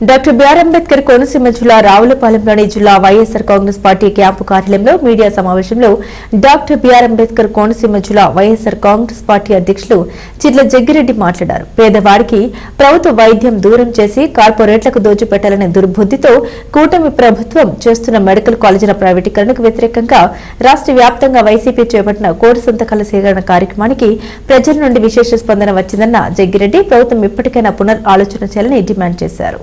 Doctor BR Ambedkar Konaseema జిల్లా రావులపాలెంలోని జిల్లా వైఎస్ఆర్ కాంగ్రెస్ పార్టీ క్యాంపు కార్యాలయంలో మీడియా సమావేశంలో డాక్టర్ బిఆర్ అంబేద్కర్ కోనసీమ జిల్లా వైఎస్ఆర్ కాంగ్రెస్ పార్టీ అధ్యక్షులు చిట్ల జగ్గిరెడ్డి మాట్లాడారు. పేదవాడికి ప్రభుత్వ వైద్యం దూరం చేసి కార్పొరేట్లకు దోచిపెట్టాలనే దుర్బుద్దితో కూటమి ప్రభుత్వం చేస్తున్న మెడికల్ కాలేజీల ప్రైవేటీకరణకు వ్యతిరేకంగా రాష్ట్ర వ్యాప్తంగా వైసీపీ చేపట్టిన కోటి సంతకాల సేకరణ కార్యక్రమానికి ప్రజల నుండి విశేష స్పందన వచ్చిందన్న జగ్గిరెడ్డి ప్రభుత్వం ఇప్పటికైనా పునర్ ఆలోచన చేయాలని డిమాండ్ చేశారు.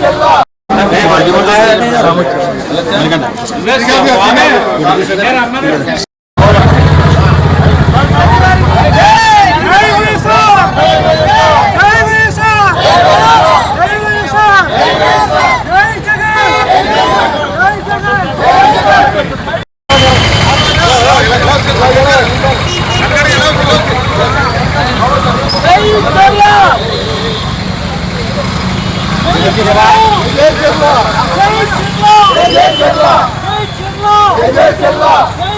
చెల్లా జై జై చెల్లా జై జై చెల్లా జై జై చెల్లా